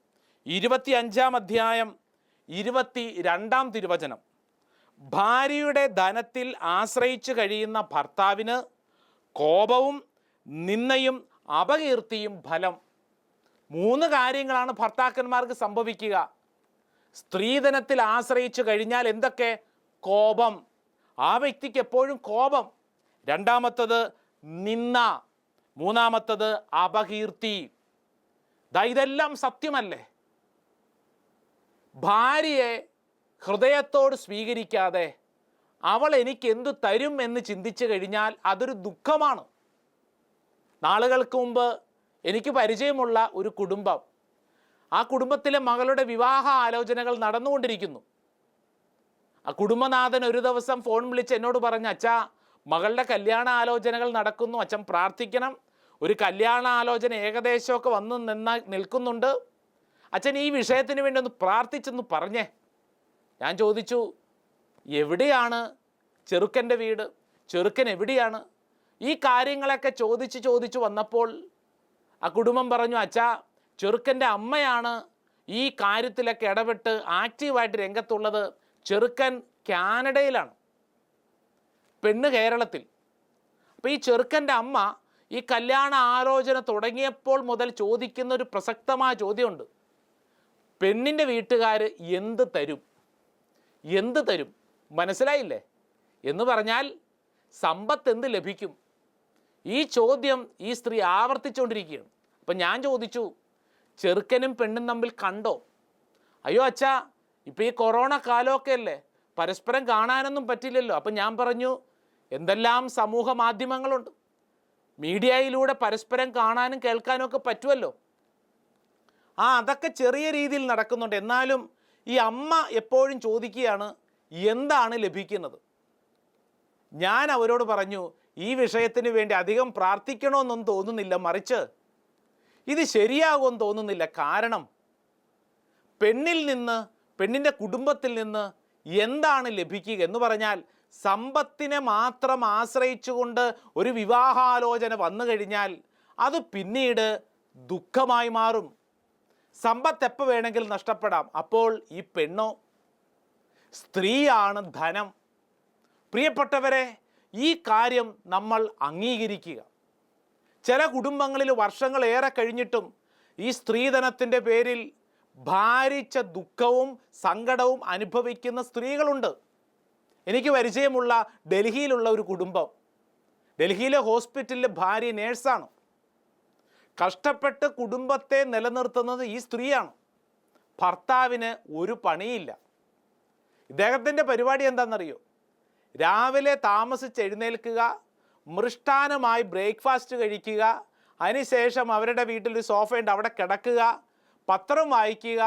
ഇരുപത്തി അഞ്ചാം അധ്യായം ഇരുപത്തി രണ്ടാം തിരുവചനം. ഭാര്യയുടെ ധനത്തിൽ ആശ്രയിച്ചു കഴിയുന്ന ഭർത്താവിന് കോപവും നിന്നയും അപകീർത്തിയും ഫലം. മൂന്ന് കാര്യങ്ങളാണ് ഭർത്താക്കന്മാർക്ക് സംഭവിക്കുക. സ്ത്രീധനത്തിൽ ആശ്രയിച്ചു കഴിഞ്ഞാൽ എന്തൊക്കെ? കോപം. ആ വ്യക്തിക്ക് എപ്പോഴും കോപം. രണ്ടാമത്തത് നിന്ന. മൂന്നാമത്തത് അപകീർത്തി. ദാ ഇതെല്ലാം സത്യമല്ലേ? ഭാര്യയെ ഹൃദയത്തോട് സ്വീകരിക്കാതെ അവൾ എനിക്ക് എന്തു തരും എന്ന് ചിന്തിച്ചു കഴിഞ്ഞാൽ അതൊരു ദുഃഖമാണ്. നാളുകൾക്ക് മുമ്പ് എനിക്ക് പരിചയമുള്ള ഒരു കുടുംബം. ആ കുടുംബത്തിലെ മകളുടെ വിവാഹ ആലോചനകൾ നടന്നുകൊണ്ടിരിക്കുന്നു. ആ കുടുംബനാഥൻ ഒരു ദിവസം ഫോൺ വിളിച്ച് എന്നോട് പറഞ്ഞ അച്ഛാ മകളുടെ കല്യാണ ആലോചനകൾ നടക്കുന്നു. അച്ഛൻ പ്രാർത്ഥിക്കണം. ഒരു കല്യാണ ആലോചന ഏകദേശമൊക്കെ വന്ന് നിന്ന നിൽക്കുന്നുണ്ട്. അച്ഛൻ ഈ വിഷയത്തിന് വേണ്ടി ഒന്ന് പ്രാർത്ഥിച്ചെന്ന് പറഞ്ഞേ. ഞാൻ ചോദിച്ചു എവിടെയാണ് ചെറുക്കന്റെ വീട്? ചെറുക്കൻ എവിടെയാണ്? ഈ കാര്യങ്ങളൊക്കെ ചോദിച്ച് ചോദിച്ച് വന്നപ്പോൾ ആ കുടുംബം പറഞ്ഞു അച്ഛാ ചെറുക്കന്റെ അമ്മയാണ് ഈ കാര്യത്തിലൊക്കെ ഇടപെട്ട് ആക്റ്റീവായിട്ട് രംഗത്തുള്ളത്. ചെറുക്കൻ കാനഡയിലാണ്. പെണ്ണ് കേരളത്തിൽ. അപ്പോൾ ഈ ചെറുക്കന്റെ അമ്മ ഈ കല്യാണ ആലോചന തുടങ്ങിയപ്പോൾ മുതൽ ചോദിക്കുന്ന ഒരു പ്രസക്തമായ ചോദ്യമുണ്ട്. പെണ്ണിന്റെ വീട്ടുകാർ എന്ത് തരും? എന്ത് തരും? മനസ്സിലായില്ലേ? എന്ന് പറഞ്ഞാൽ സമ്പത്ത് എന്ത് ലഭിക്കും? ഈ ചോദ്യം ഈ സ്ത്രീ ആവർത്തിച്ചുകൊണ്ടിരിക്കുകയാണ്. അപ്പം ഞാൻ ചോദിച്ചു ചെറുക്കനും പെണ്ണും തമ്മിൽ കണ്ടോ? അയ്യോ അച്ഛാ ഇപ്പം ഈ കൊറോണ കാലമൊക്കെ അല്ലേ? പരസ്പരം കാണാനൊന്നും പറ്റില്ലല്ലോ. അപ്പം ഞാൻ പറഞ്ഞു എന്തെല്ലാം സമൂഹ മാധ്യമങ്ങളുണ്ട്. മീഡിയയിലൂടെ പരസ്പരം കാണാനും കേൾക്കാനും ഒക്കെ പറ്റുമല്ലോ ആ അതൊക്കെ ചെറിയ രീതിയിൽ നടക്കുന്നുണ്ട്. എന്നാലും ഈ അമ്മ എപ്പോഴും ചോദിക്കുകയാണ് എന്താണ് ലഭിക്കുന്നത്? ഞാൻ അവരോട് പറഞ്ഞു ഈ വിഷയത്തിന് വേണ്ടി അധികം പ്രാർത്ഥിക്കണമെന്നൊന്നും തോന്നുന്നില്ല മറിച്ച് ഇത് ശരിയാകുമെന്ന് തോന്നുന്നില്ല. കാരണം പെണ്ണിൽ നിന്ന് പെണ്ണിന്റെ കുടുംബത്തിൽ നിന്ന് എന്താണ് ലഭിക്കുക എന്ന് പറഞ്ഞാൽ സമ്പത്തിനെ മാത്രം ആശ്രയിച്ചുകൊണ്ട് ഒരു വിവാഹാലോചന വന്നു കഴിഞ്ഞാൽ അത് പിന്നീട് ദുഃഖമായി മാറും. സമ്പത്ത് എപ്പോൾ വേണമെങ്കിലും നഷ്ടപ്പെടാം. അപ്പോൾ ഈ പെണ്ണോ? സ്ത്രീയാണ് ധനം. പ്രിയപ്പെട്ടവരെ ഈ കാര്യം നമ്മൾ അംഗീകരിക്കുക. ചില കുടുംബങ്ങളിൽ വർഷങ്ങളേറെ കഴിഞ്ഞിട്ടും ഈ സ്ത്രീധനത്തിന്റെ പേരിൽ ഭാരിച്ച ദുഃഖവും സങ്കടവും അനുഭവിക്കുന്ന സ്ത്രീകളുണ്ട്. എനിക്ക് പരിചയമുള്ള ഡൽഹിയിലുള്ള ഒരു കുടുംബം. ഡൽഹിയിലെ ഹോസ്പിറ്റലിലെ ഭാര്യ നേഴ്സാണ്. കഷ്ടപ്പെട്ട് കുടുംബത്തെ നിലനിർത്തുന്നത് ഈ സ്ത്രീയാണ്. ഭർത്താവിന് ഒരു പണിയില്ല. ഇദ്ദേഹത്തിന്റെ പരിപാടി എന്താണെന്നറിയോ? രാവിലെ താമസിച്ച് എഴുന്നേൽക്കുക മൃഷ്ടാനമായി ബ്രേക്ക്ഫാസ്റ്റ് കഴിക്കുക അതിനുശേഷം അവരുടെ വീട്ടിൽ ഒരു സോഫയുണ്ട് അവിടെ കിടക്കുക പത്രം വായിക്കുക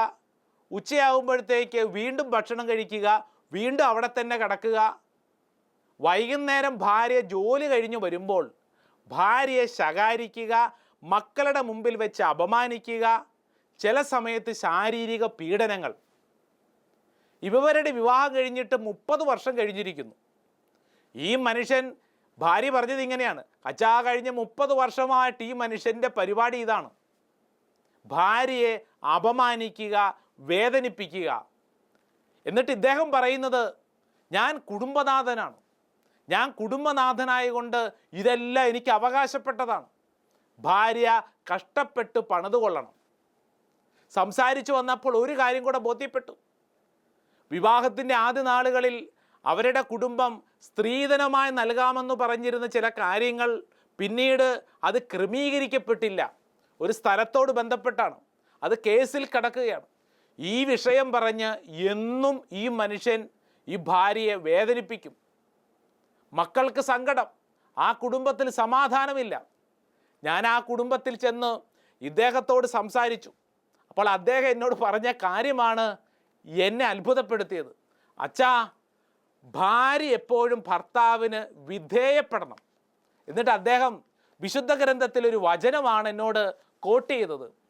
ഉച്ചയാകുമ്പോഴത്തേക്ക് വീണ്ടും ഭക്ഷണം കഴിക്കുക വീണ്ടും അവിടെ തന്നെ കിടക്കുക. വൈകുന്നേരം ഭാര്യ ജോലി കഴിഞ്ഞ് വരുമ്പോൾ ഭാര്യയെ ശകാരിക്കുക മക്കളുടെ മുമ്പിൽ വെച്ച് അപമാനിക്കുക ചില സമയത്ത് ശാരീരിക പീഡനങ്ങൾ. ഇവരുടെ വിവാഹം കഴിഞ്ഞിട്ട് മുപ്പത് വർഷം കഴിഞ്ഞിരിക്കുന്നു. ഈ മനുഷ്യൻ ഭാര്യ പറഞ്ഞത് ഇങ്ങനെയാണ് അച്ഛാ കഴിഞ്ഞ മുപ്പത് വർഷമായിട്ട് ഈ മനുഷ്യന്റെ പരിപാടി ഇതാണ്. ഭാര്യയെ അപമാനിക്കുക വേദനിപ്പിക്കുക എന്നിട്ട് ഇദ്ദേഹം പറയുന്നത് ഞാൻ കുടുംബനാഥനാണ്. ഞാൻ കുടുംബനാഥനായതുകൊണ്ട് ഇതെല്ലാം എനിക്ക് അവകാശപ്പെട്ടതാണ്. ഭാര്യ കഷ്ടപ്പെട്ട് പണിതുകൊള്ളണം സംസാരിച്ചു വന്നപ്പോൾ ഒരു കാര്യം കൂടെ ബോധ്യപ്പെട്ടു. വിവാഹത്തിന്റെ ആദ്യ നാളുകളിൽ അവരുടെ കുടുംബം സ്ത്രീധനമായി നൽകാമെന്ന് പറഞ്ഞിരുന്ന ചില കാര്യങ്ങൾ പിന്നീട് അത് ക്രമീകരിക്കപ്പെട്ടില്ല. ഒരു സ്ഥലത്തോട് ബന്ധപ്പെട്ടാണ്. അത് കേസിൽ കിടക്കുകയാണ്. ഈ വിഷയം പറഞ്ഞ് എന്നും ഈ മനുഷ്യൻ ഈ ഭാര്യയെ വേദനിപ്പിക്കും. മക്കൾക്ക് സങ്കടം ആ കുടുംബത്തിൽ സമാധാനമില്ല. ഞാൻ ആ കുടുംബത്തിൽ ചെന്ന് ഇദ്ദേഹത്തോട് സംസാരിച്ചു. അപ്പോൾ അദ്ദേഹം എന്നോട് പറഞ്ഞ കാര്യമാണ് എന്നെ അത്ഭുതപ്പെടുത്തിയത്. അച്ഛാ ഭാര്യ എപ്പോഴും ഭർത്താവിന് വിധേയപ്പെടണം. എന്നിട്ട് അദ്ദേഹം വിശുദ്ധ ഗ്രന്ഥത്തിൽ ഒരു വചനമാണ് എന്നോട് കോട്ട് ചെയ്തത്.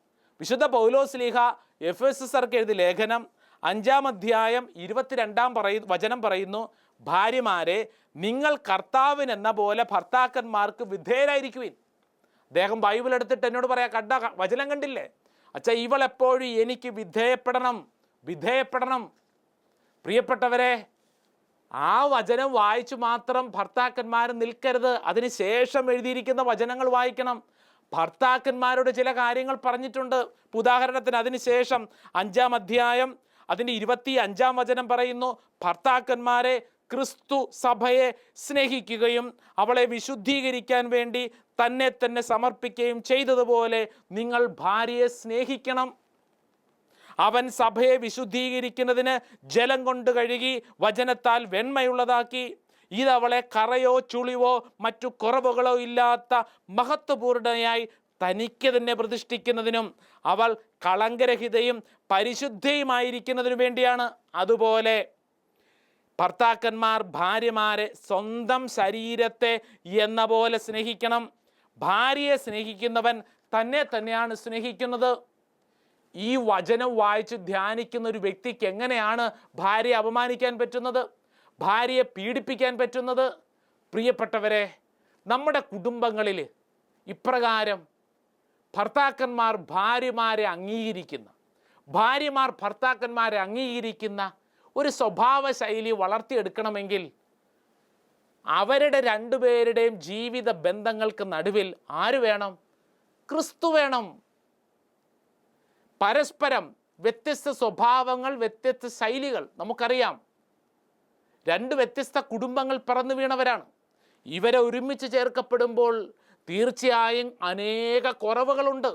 വിശുദ്ധ പൗലോസ് ലീഹ എഫ് എസ് എസ് ആർക്ക് എഴുതിയ ലേഖനം അഞ്ചാം അധ്യായം ഇരുപത്തിരണ്ടാം പറയ വചനം പറയുന്നു ഭാര്യമാരെ നിങ്ങൾ കർത്താവിന് എന്ന പോലെ ഭർത്താക്കന്മാർക്ക് വിധേയരായിരിക്കുവിൻ. അദ്ദേഹം ബൈബിൾ എടുത്തിട്ട് എന്നോട് പറയാ കണ്ട വചനം കണ്ടില്ലേ? അച്ഛാ ഇവളെപ്പോഴും എനിക്ക് വിധേയപ്പെടണം വിധേയപ്പെടണം. പ്രിയപ്പെട്ടവരെ ആ വചനം വായിച്ചു മാത്രം ഭർത്താക്കന്മാർ നിൽക്കരുത്. അതിനുശേഷം എഴുതിയിരിക്കുന്ന വചനങ്ങൾ വായിക്കണം. ഭർത്താക്കന്മാരോട് ചില കാര്യങ്ങൾ പറഞ്ഞിട്ടുണ്ട്. ഉദാഹരണത്തിന് അതിന് ശേഷം അഞ്ചാം അധ്യായം അതിന്റെ ഇരുപത്തി അഞ്ചാം വചനം പറയുന്നു ഭർത്താക്കന്മാരെ ക്രിസ്തു സഭയെ സ്നേഹിക്കുകയും അവളെ വിശുദ്ധീകരിക്കാൻ വേണ്ടി തന്നെ തന്നെ സമർപ്പിക്കുകയും ചെയ്തതുപോലെ നിങ്ങൾ ഭാര്യയെ സ്നേഹിക്കണം. അവൻ സഭയെ വിശുദ്ധീകരിക്കുന്നതിന് ജലം കൊണ്ട് കഴുകി വചനത്താൽ വെണ്മയുള്ളതാക്കി. ഇതവളെ കറയോ ചുളിവോ മറ്റു കുറവുകളോ ഇല്ലാത്ത മഹത്വപൂർണയായി തനിക്ക് തന്നെ പ്രതിഷ്ഠിക്കുന്നതിനും അവൾ കളങ്കരഹിതയും പരിശുദ്ധയുമായിരിക്കുന്നതിനു വേണ്ടിയാണ്. അതുപോലെ ഭർത്താക്കന്മാർ ഭാര്യമാരെ സ്വന്തം ശരീരത്തെ എന്ന പോലെ സ്നേഹിക്കണം. ഭാര്യയെ സ്നേഹിക്കുന്നവൻ തന്നെ തന്നെയാണ് സ്നേഹിക്കുന്നത്. ഈ വചനം വായിച്ച് ധ്യാനിക്കുന്ന ഒരു വ്യക്തിക്ക് എങ്ങനെയാണ് ഭാര്യയെ അപമാനിക്കാൻ പറ്റുന്നത്? ഭാര്യയെ പീഡിപ്പിക്കാൻ പറ്റുന്നത്? പ്രിയപ്പെട്ടവരെ നമ്മുടെ കുടുംബങ്ങളിൽ ഇപ്രകാരം ഭർത്താക്കന്മാർ ഭാര്യമാരെ അംഗീകരിക്കുന്ന ഭാര്യമാർ ഭർത്താക്കന്മാരെ അംഗീകരിക്കുന്ന ഒരു സ്വഭാവ ശൈലി വളർത്തിയെടുക്കണമെങ്കിൽ അവരുടെ രണ്ടുപേരുടെയും ജീവിത ബന്ധങ്ങൾക്ക് നടുവിൽ ആര് വേണം? ക്രിസ്തു വേണം. പരസ്പരം വ്യത്യസ്ത സ്വഭാവങ്ങൾ വ്യത്യസ്ത ശൈലികൾ നമുക്കറിയാം. രണ്ട് വ്യത്യസ്ത കുടുംബങ്ങൾ പറന്നു വീണവരാണ്. ഇവരെ ഒരുമിച്ച് ചേർക്കപ്പെടുമ്പോൾ തീർച്ചയായും അനേക കുറവുകളുണ്ട്.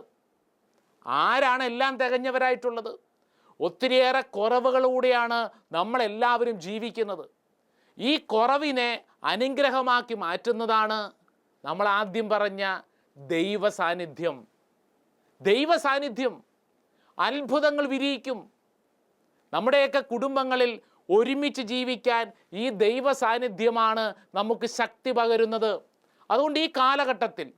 ആരാണ് എല്ലാം തികഞ്ഞവരായിട്ടുള്ളത്? ഒത്തിരിയേറെ കുറവുകളൂടെയാണ് നമ്മളെല്ലാവരും ജീവിക്കുന്നത്. ഈ കുറവിനെ അനുഗ്രഹമാക്കി മാറ്റുന്നതാണ് നമ്മൾ ആദ്യം പറഞ്ഞ ദൈവ സാന്നിധ്യം ദൈവ സാന്നിധ്യം അത്ഭുതങ്ങൾ വിരിയിക്കും. നമ്മുടെയൊക്കെ കുടുംബങ്ങളിൽ ഒരുമിച്ച് ജീവിക്കാൻ ഈ ദൈവ സാന്നിധ്യമാണ് നമുക്ക് ശക്തി പകരുന്നത്. അതുകൊണ്ട് ഈ കാലഘട്ടത്തിൽ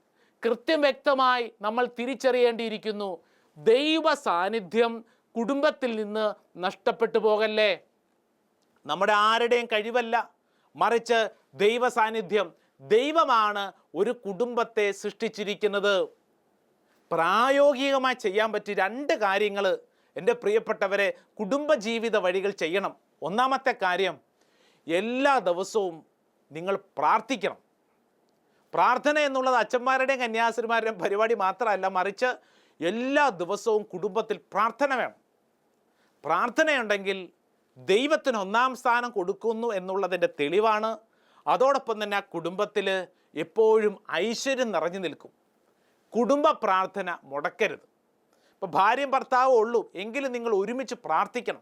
കൃത്യം വ്യക്തമായി നമ്മൾ തിരിച്ചറിയേണ്ടിയിരിക്കുന്നു ദൈവ സാന്നിധ്യം കുടുംബത്തിൽ നിന്ന് നഷ്ടപ്പെട്ടു പോകല്ലേ? നമ്മുടെ ആരുടെയും കഴിവല്ല മറിച്ച് ദൈവ സാന്നിധ്യം ദൈവമാണ് ഒരു കുടുംബത്തെ സൃഷ്ടിച്ചിരിക്കുന്നത്. പ്രായോഗികമായി ചെയ്യാൻ പറ്റിയ രണ്ട് കാര്യങ്ങൾ എന്റെ പ്രിയപ്പെട്ടവരെ കുടുംബജീവിത വഴികൾ ചെയ്യണം. ഒന്നാമത്തെ കാര്യം എല്ലാ ദിവസവും നിങ്ങൾ പ്രാർത്ഥിക്കണം. പ്രാർത്ഥന എന്നുള്ളത് അച്ഛന്മാരുടെയും കന്യാസിമാരുടെയും പരിപാടി മാത്രമല്ല മറിച്ച് എല്ലാ ദിവസവും കുടുംബത്തിൽ പ്രാർത്ഥന വേണം. പ്രാർത്ഥനയുണ്ടെങ്കിൽ ദൈവത്തിന് ഒന്നാം സ്ഥാനം കൊടുക്കുന്നു എന്നുള്ളതിന്റെ തെളിവാണ്. അതോടൊപ്പം തന്നെ ആ കുടുംബത്തിൽ എപ്പോഴും ഐശ്വര്യം നിറഞ്ഞു നിൽക്കും. കുടുംബ പ്രാർത്ഥന മുടക്കരുത്. ഇപ്പോൾ ഭാര്യയും ഭർത്താവും ഉള്ളൂ എങ്കിലും നിങ്ങൾ ഒരുമിച്ച് പ്രാർത്ഥിക്കണം.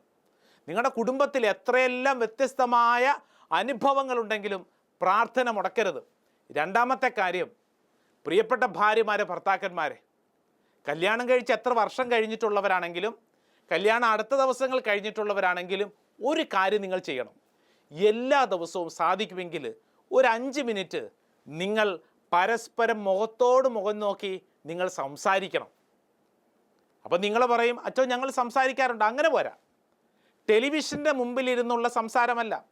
നിങ്ങളുടെ കുടുംബത്തിൽ എത്രയെല്ലാം വ്യത്യസ്തമായ അനുഭവങ്ങളുണ്ടെങ്കിലും പ്രാർത്ഥന മുടക്കരുത്. രണ്ടാമത്തെ കാര്യം പ്രിയപ്പെട്ട ഭാര്യമാരെ ഭർത്താക്കന്മാരെ കല്യാണം കഴിച്ച് എത്ര വർഷം കഴിഞ്ഞിട്ടുള്ളവരാണെങ്കിലും കല്യാണം അടുത്ത ദിവസങ്ങൾ കഴിഞ്ഞിട്ടുള്ളവരാണെങ്കിലും ഒരു കാര്യം നിങ്ങൾ ചെയ്യണം. എല്ലാ ദിവസവും സാധിക്കുമെങ്കിൽ ഒരു അഞ്ച് മിനിറ്റ് നിങ്ങൾ പരസ്പരം മുഖത്തോട് മുഖം നോക്കി നിങ്ങൾ സംസാരിക്കണം. അപ്പം നിങ്ങൾ പറയും അച്ഛോ ഞങ്ങൾ സംസാരിക്കാറുണ്ട് അങ്ങനെ പോരാ. ടെലിവിഷന്റെ മുമ്പിലിരുന്നുള്ള സംസാരമല്ല.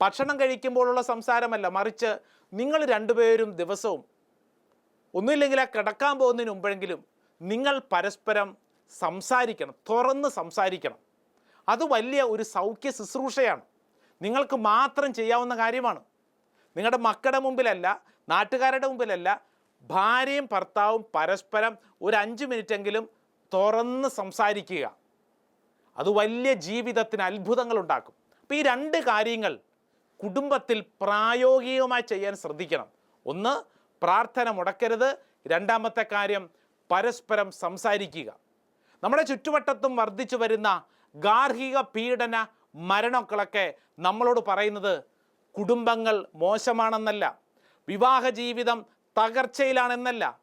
ഭക്ഷണം കഴിക്കുമ്പോഴുള്ള സംസാരമല്ല. മറിച്ച് നിങ്ങൾ രണ്ടുപേരും ദിവസവും ഒന്നുമില്ലെങ്കിൽ ആ കിടക്കാൻ പോകുന്നതിന് മുമ്പെങ്കിലും നിങ്ങൾ പരസ്പരം സംസാരിക്കണം. തുറന്ന് സംസാരിക്കണം. അത് വലിയ ഒരു സൗഖ്യ ശുശ്രൂഷയാണ്. നിങ്ങൾക്ക് മാത്രം ചെയ്യാവുന്ന കാര്യമാണ്. നിങ്ങളുടെ മക്കളുടെ മുമ്പിലല്ല നാട്ടുകാരുടെ മുമ്പിലല്ല ഭാര്യയും ഭർത്താവും പരസ്പരം ഒരു അഞ്ച് മിനിറ്റെങ്കിലും തുറന്ന് സംസാരിക്കുക. അത് വലിയ ജീവിതത്തിന് അത്ഭുതങ്ങൾ ഉണ്ടാക്കും. അപ്പോൾ ഈ രണ്ട് കാര്യങ്ങൾ കുടുംബത്തിൽ പ്രായോഗികമായി ചെയ്യാൻ ശ്രദ്ധിക്കണം. ഒന്ന് പ്രാർത്ഥന മുടക്കരുത്. രണ്ടാമത്തെ കാര്യം പരസ്പരം സംസാരിക്കുക. നമ്മുടെ ചുറ്റുവട്ടത്തും വർദ്ധിച്ചു വരുന്ന ഗാർഹിക പീഡന മരണങ്ങളൊക്കെ നമ്മളോട് പറയുന്നത് കുടുംബങ്ങൾ മോശമാണെന്നല്ല വിവാഹ ജീവിതം തകർച്ചയിലാണെന്നല്ല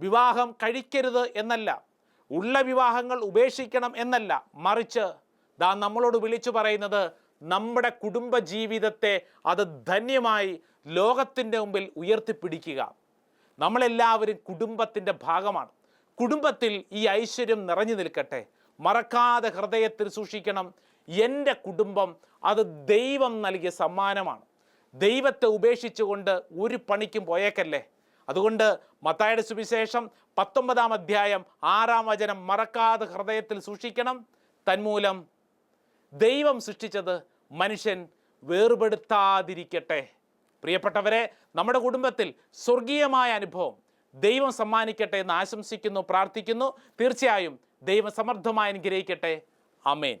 വിവാഹം കഴിക്കരുത് എന്നല്ല. ഉള്ള വിവാഹങ്ങൾ ഉപേക്ഷിക്കണം എന്നല്ല. മറിച്ച് ദാ നമ്മളോട് വിളിച്ചു പറയുന്നത് നമ്മുടെ കുടുംബ ജീവിതത്തെ അത് ധന്യമായി ലോകത്തിന്റെ മുമ്പിൽ ഉയർത്തിപ്പിടിക്കുക. നമ്മളെല്ലാവരും കുടുംബത്തിന്റെ ഭാഗമാണ്. കുടുംബത്തിൽ ഈ ഐശ്വര്യം നിറഞ്ഞു നിൽക്കട്ടെ. മറക്കാതെ ഹൃദയത്തിൽ സൂക്ഷിക്കണം. എന്റെ കുടുംബം അത് ദൈവം നൽകിയ സമ്മാനമാണ്. ദൈവത്തെ ഉപേക്ഷിച്ചുകൊണ്ട് ഒരു പണിക്കും പോയേക്കല്ലേ? അതുകൊണ്ട് മത്തായുടെ സുവിശേഷം പത്തൊമ്പതാം അധ്യായം ആറാം വചനം മറക്കാതെ ഹൃദയത്തിൽ സൂക്ഷിക്കണം. തന്മൂലം ദൈവം സൃഷ്ടിച്ചത് മനുഷ്യൻ വേർപെടുത്താതിരിക്കട്ടെ. പ്രിയപ്പെട്ടവരെ നമ്മുടെ കുടുംബത്തിൽ സ്വർഗീയമായ അനുഭവം ദൈവം സമ്മാനിക്കട്ടെ എന്ന് ആശംസിക്കുന്നു പ്രാർത്ഥിക്കുന്നു. തീർച്ചയായും ദൈവം അനുഗ്രഹിക്കട്ടെ. അമേൻ